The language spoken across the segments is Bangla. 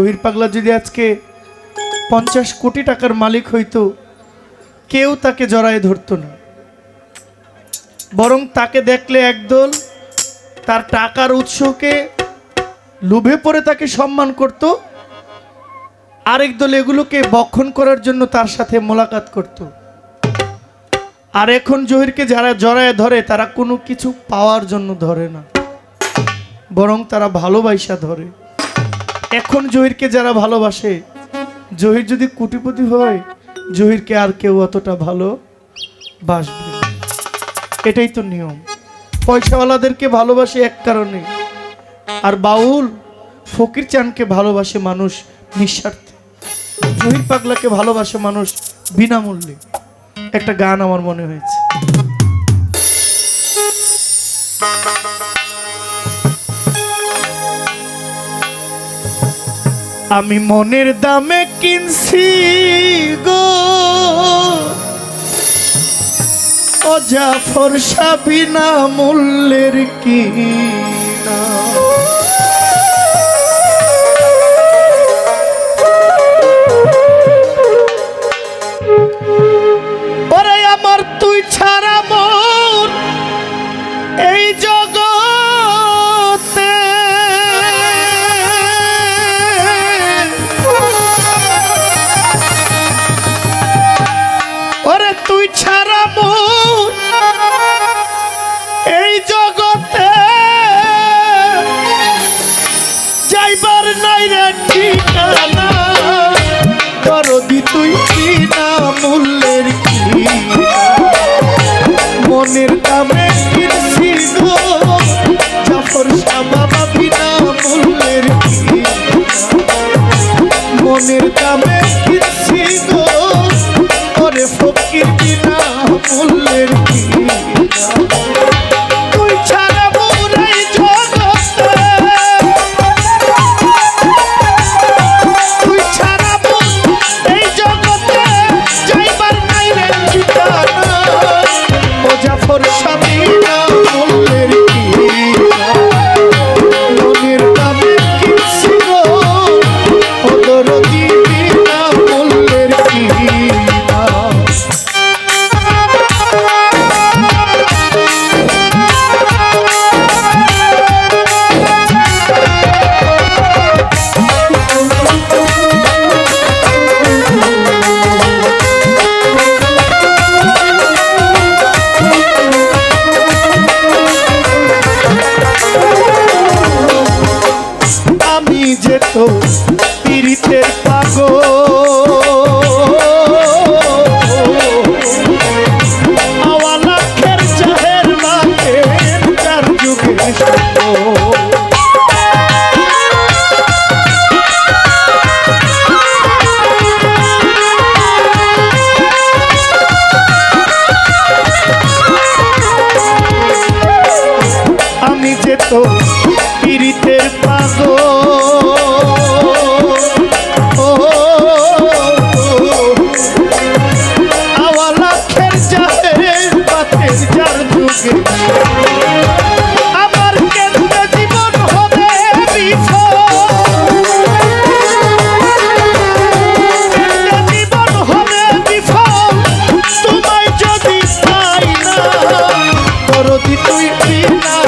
জহির পাগলা যদি আজকে পঞ্চাশ কোটি টাকার মালিক হইতো, কেউ তাকে জড়ায় ধরতো না। বরং তাকে দেখলে একদল তার টাকার উৎসকে লোভে পড়ে তাকে সম্মান করত, আরেক দল এগুলোকে বক্ষণ করার জন্য তার সাথে মোলাকাত করত। আর এখন জহিরকে যারা জড়ায় ধরে, তারা কোনো কিছু পাওয়ার জন্য ধরে না। বরং তারা ভালোবাসা ধরে। এখন জহিরকে যারা ভালোবাসে, জহির যদি কোটিপতি হয়, জহিরকে আর কেউ অতটা ভালো বাসবে এটাই তো নিয়ম। পয়সাওয়ালাদেরকে ভালোবাসে এক কারণে। আর বাউল ফকির চানকে ভালোবাসে মানুষ নিঃস্বার্থে। জহির পাগলাকে ভালোবাসে মানুষ বিনামূল্যে। একটা গান আমার মনে হয়েছে। আমি মনের দামে কিনছি গো। অজাফর সাবিনা মূল্যের কিনা মূল্যের close.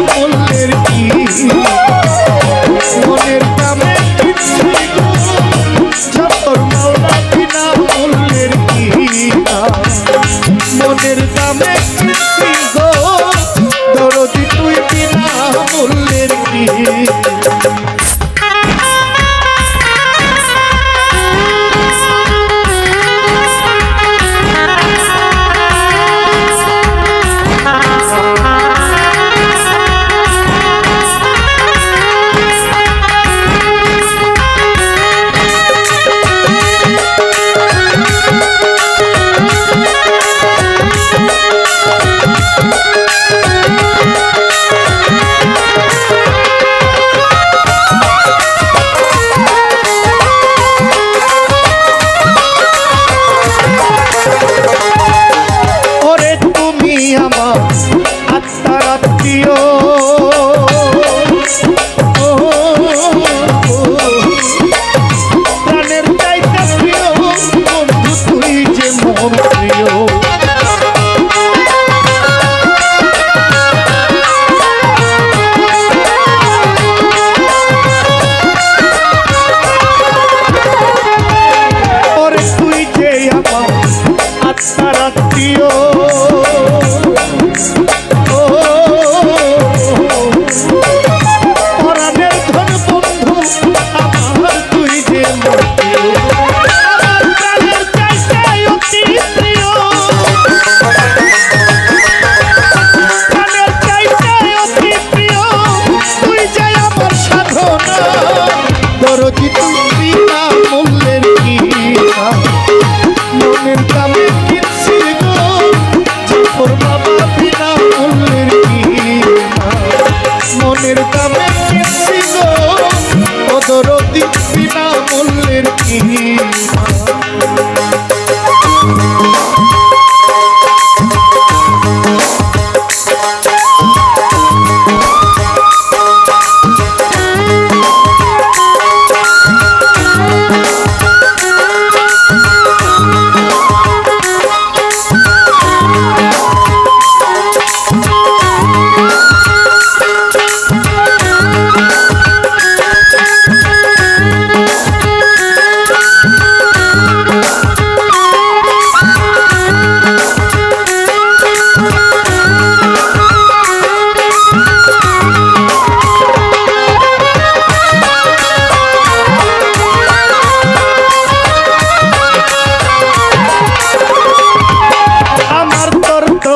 Oh, বিনা মূল্যের মনের দামে অদরদি বিনা মূল্যের কি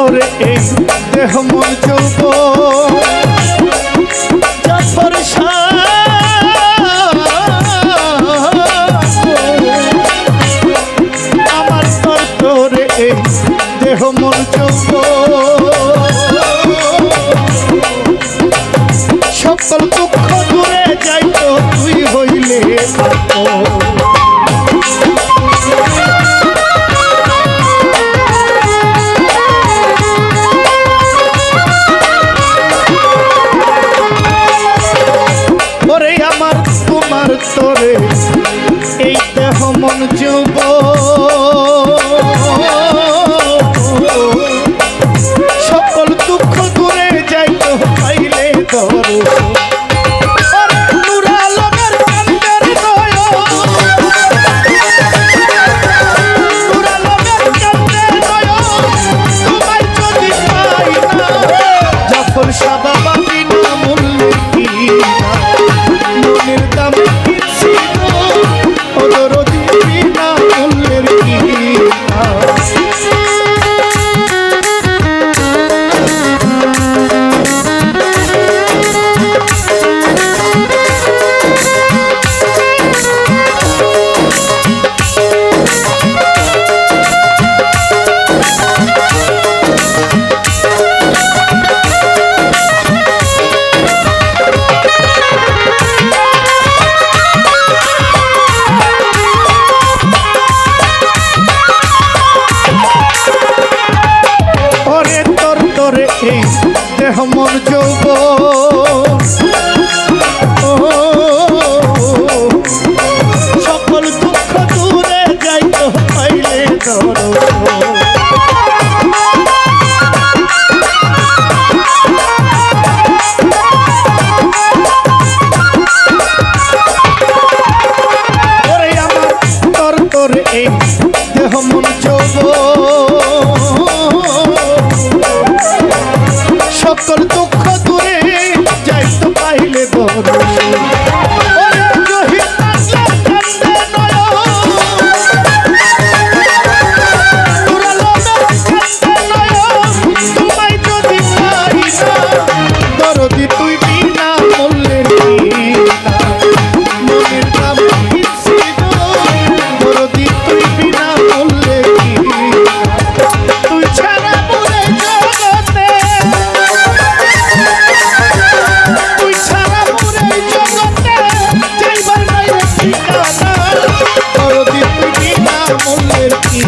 তোর এই দেহ মন চৌব জাফর আমার সকল দুঃখ এই দেহ মন যুবক। মনের কি